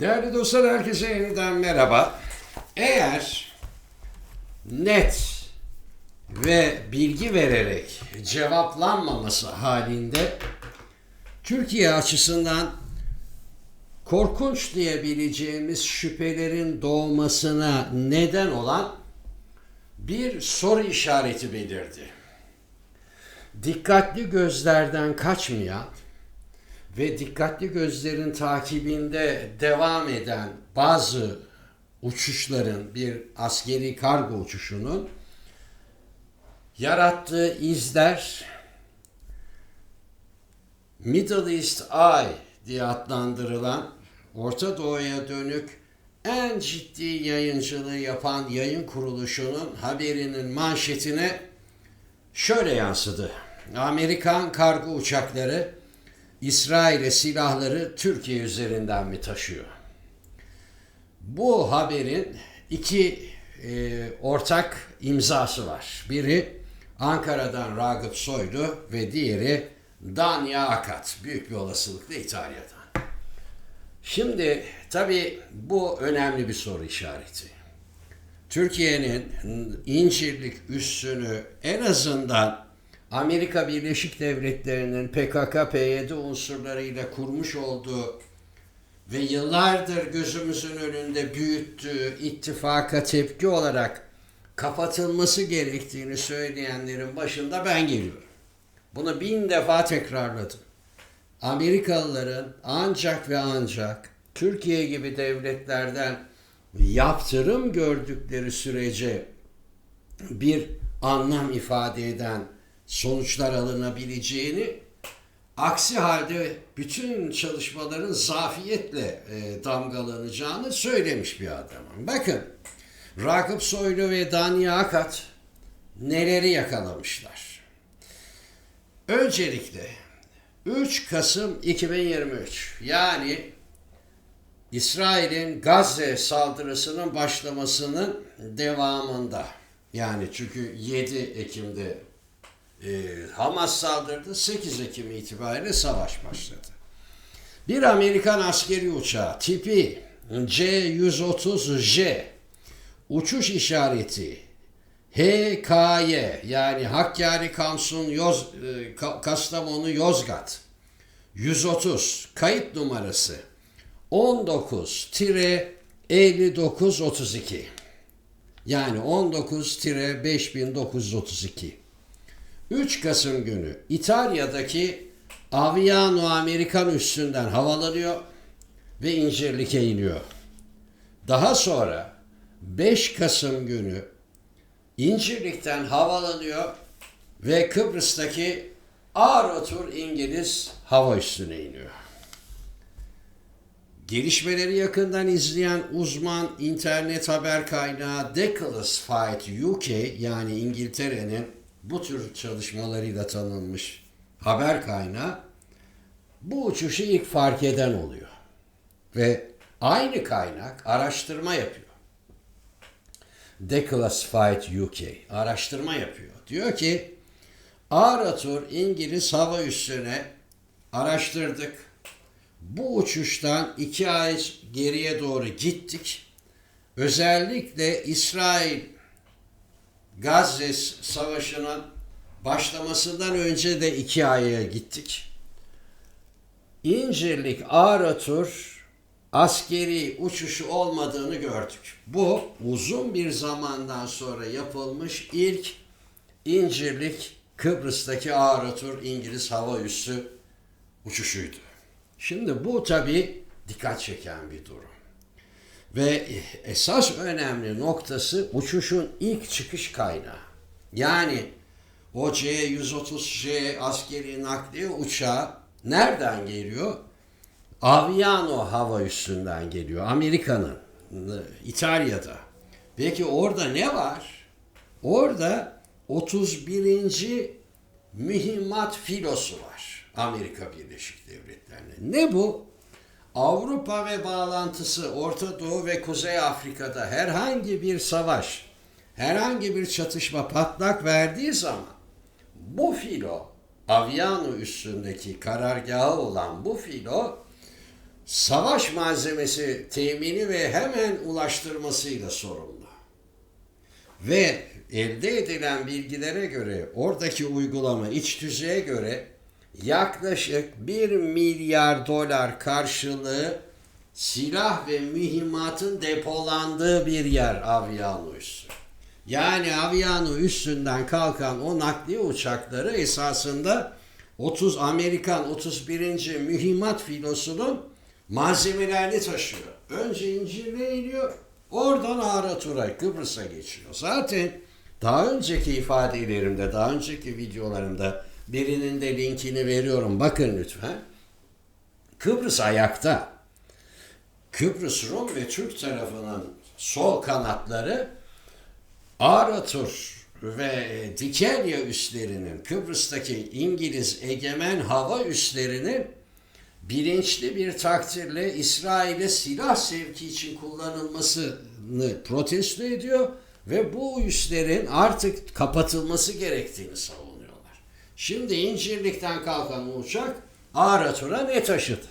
Değerli dostlar herkese yeniden merhaba. Eğer net ve bilgi vererek cevaplanmaması halinde Türkiye açısından korkunç diyebileceğimiz şüphelerin doğmasına neden olan bir soru işareti belirdi. Dikkatli gözlerden kaçmayan ve dikkatli gözlerin takibinde devam eden bazı uçuşların bir askeri kargo uçuşunun yarattığı izler Middle East Eye diye adlandırılan Orta Doğu'ya dönük en ciddi yayıncılığı yapan yayın kuruluşunun haberinin manşetine şöyle yansıdı. Amerikan kargo uçakları İsrail'e silahları Türkiye üzerinden mi taşıyor? Bu haberin iki e, ortak imzası var. Biri Ankara'dan Ragıp Soylu ve diğeri Danya Akat. Büyük bir olasılıkla İtalya'dan. Şimdi tabii bu önemli bir soru işareti. Türkiye'nin incirlik üssünü en azından Amerika Birleşik Devletleri'nin PKK-PYD unsurlarıyla kurmuş olduğu ve yıllardır gözümüzün önünde büyüttüğü ittifaka tepki olarak kapatılması gerektiğini söyleyenlerin başında ben geliyorum. Bunu bin defa tekrarladım. Amerikalıların ancak ve ancak Türkiye gibi devletlerden yaptırım gördükleri sürece bir anlam ifade eden sonuçlar alınabileceğini aksi halde bütün çalışmaların zafiyetle e, damgalanacağını söylemiş bir adamım. Bakın Ragıp Soylu ve Dani Akat neleri yakalamışlar. Öncelikle 3 Kasım 2023 yani İsrail'in Gazze saldırısının başlamasının devamında yani çünkü 7 Ekim'de e, Hamas saldırdı. 8 Ekim itibariyle savaş başladı. Bir Amerikan askeri uçağı tipi C-130J uçuş işareti HKY yani Hakkari Kamsun Yoz, e, Kastamonu Yozgat 130 kayıt numarası 19-5932 yani 19-5932 3 Kasım günü İtalya'daki Aviano Amerikan üssünden havalanıyor ve İncirlik'e iniyor. Daha sonra 5 Kasım günü İncirlik'ten havalanıyor ve Kıbrıs'taki Aerotur İngiliz hava üssüne iniyor. Gelişmeleri yakından izleyen uzman internet haber kaynağı Declassified UK yani İngiltere'nin bu tür çalışmalarıyla tanınmış haber kaynağı bu uçuşu ilk fark eden oluyor. Ve aynı kaynak araştırma yapıyor. Declassified UK araştırma yapıyor. Diyor ki Aratur İngiliz hava üssüne araştırdık. Bu uçuştan iki ay geriye doğru gittik. Özellikle İsrail Gazze Savaşı'nın başlamasından önce de iki aya gittik. İncirlik Aratur askeri uçuşu olmadığını gördük. Bu uzun bir zamandan sonra yapılmış ilk İncirlik Kıbrıs'taki Aratur İngiliz hava üssü uçuşuydu. Şimdi bu tabi dikkat çeken bir durum. Ve esas önemli noktası uçuşun ilk çıkış kaynağı. Yani o C-130J askeri nakliye uçağı nereden geliyor? Aviano hava üssünden geliyor. Amerika'nın, İtalya'da. Peki orada ne var? Orada 31. mühimmat filosu var. Amerika Birleşik Devletleri'nde. Ne bu? Avrupa ve bağlantısı Orta Doğu ve Kuzey Afrika'da herhangi bir savaş, herhangi bir çatışma patlak verdiği zaman bu filo Aviano üstündeki karargahı olan bu filo savaş malzemesi temini ve hemen ulaştırmasıyla sorumlu. Ve elde edilen bilgilere göre oradaki uygulama iç düzeye göre yaklaşık 1 milyar dolar karşılığı silah ve mühimmatın depolandığı bir yer Aviano üssü. Yani Aviano üssünden kalkan o nakliye uçakları esasında 30 Amerikan 31. mühimmat filosunun malzemelerini taşıyor. Önce İncirli'ye iniyor, oradan Aratur'a, Kıbrıs'a geçiyor. Zaten daha önceki ifadelerimde, daha önceki videolarımda birinin de linkini veriyorum. Bakın lütfen. Kıbrıs ayakta. Kıbrıs Rum ve Türk tarafının sol kanatları Aratur ve Dikelya üslerinin Kıbrıs'taki İngiliz egemen hava üslerinin bilinçli bir takdirle İsrail'e silah sevki için kullanılmasını protesto ediyor ve bu üslerin artık kapatılması gerektiğini savunuyorlar. Şimdi İncirlik'ten kalkan uçak Aratur'a ne taşıdı?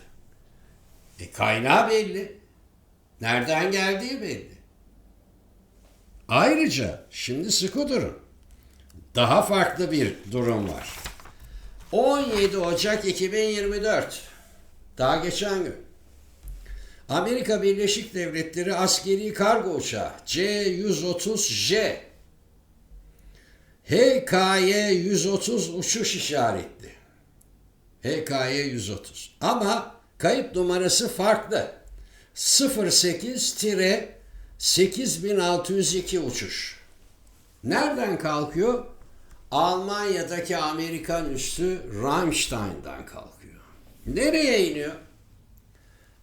E kaynağı belli. Nereden geldiği belli. Ayrıca şimdi sıkı durun. Daha farklı bir durum var. 17 Ocak 2024. Daha geçen gün. Amerika Birleşik Devletleri askeri kargo uçağı C-130J HKY-130 uçuş işaretli. HKY-130. Ama kayıt numarası farklı. 08-8602 uçuş. Nereden kalkıyor? Almanya'daki Amerikan üssü Ramstein'dan kalkıyor. Nereye iniyor?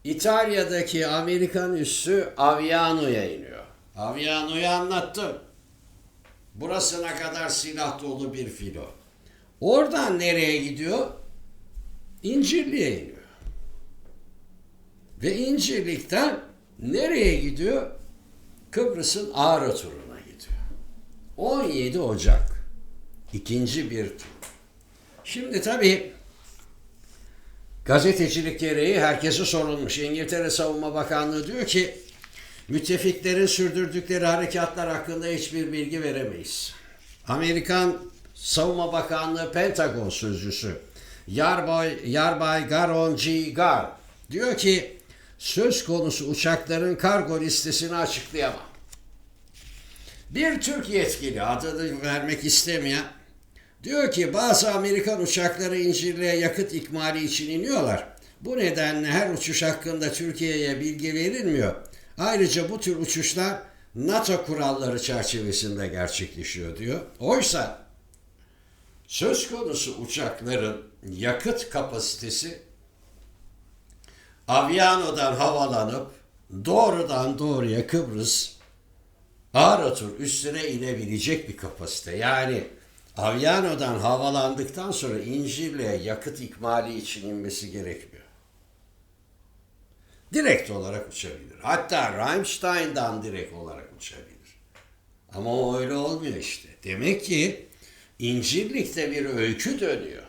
İtalya'daki Amerikan üssü Aviano'ya iniyor. Aviano'yu anlattım. Burasına kadar silah dolu bir filo. Oradan nereye gidiyor? İncirli'ye iniyor. Ve İncirlik'ten nereye gidiyor? Kıbrıs'ın Ağrı turuna gidiyor. 17 Ocak. İkinci bir tur. Şimdi tabii gazetecilik gereği herkese sorulmuş. İngiltere Savunma Bakanlığı diyor ki müttefiklerin sürdürdükleri harekatlar hakkında hiçbir bilgi veremeyiz. Amerikan Savunma Bakanlığı Pentagon sözcüsü Yarbay, Yarbay Garon G. Gar diyor ki söz konusu uçakların kargo listesini açıklayamam. Bir Türk yetkili adını vermek istemeyen diyor ki bazı Amerikan uçakları İncirli'ye yakıt ikmali için iniyorlar. Bu nedenle her uçuş hakkında Türkiye'ye bilgi verilmiyor. Ayrıca bu tür uçuşlar NATO kuralları çerçevesinde gerçekleşiyor diyor. Oysa söz konusu uçakların yakıt kapasitesi Aviano'dan havalanıp doğrudan doğruya Kıbrıs Aratur üstüne inebilecek bir kapasite. Yani Aviano'dan havalandıktan sonra İncirli'ye yakıt ikmali için inmesi gerekmiyor. Direkt olarak uçabilir. Hatta Ramstein'dan direkt olarak uçabilir. Ama o öyle olmuyor işte. Demek ki İncirlik'te bir öykü dönüyor.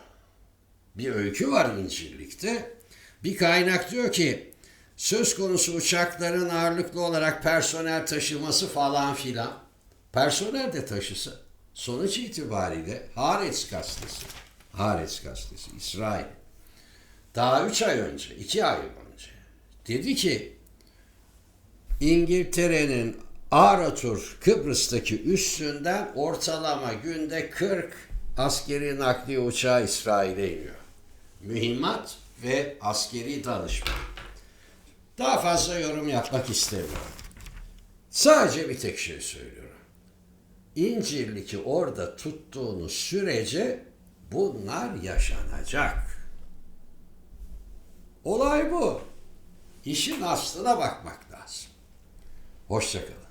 Bir öykü var İncirlik'te. Bir kaynak diyor ki söz konusu uçakların ağırlıklı olarak personel taşıması falan filan. Personel de taşısa sonuç itibariyle Haaretz gazetesi, Haaretz gazetesi İsrail daha üç ay önce, iki ay önce dedi ki İngiltere'nin Aratur Kıbrıs'taki üssünden ortalama günde 40 askeri nakliye uçağı İsrail'e iniyor. Mühimmat ve askeri danışma. Daha fazla yorum yapmak istemiyorum. Sadece bir tek şey söylüyorum. İncirlik'i orada tuttuğunuz sürece bunlar yaşanacak. Olay bu. İşin aslına bakmak lazım. Hoşçakalın.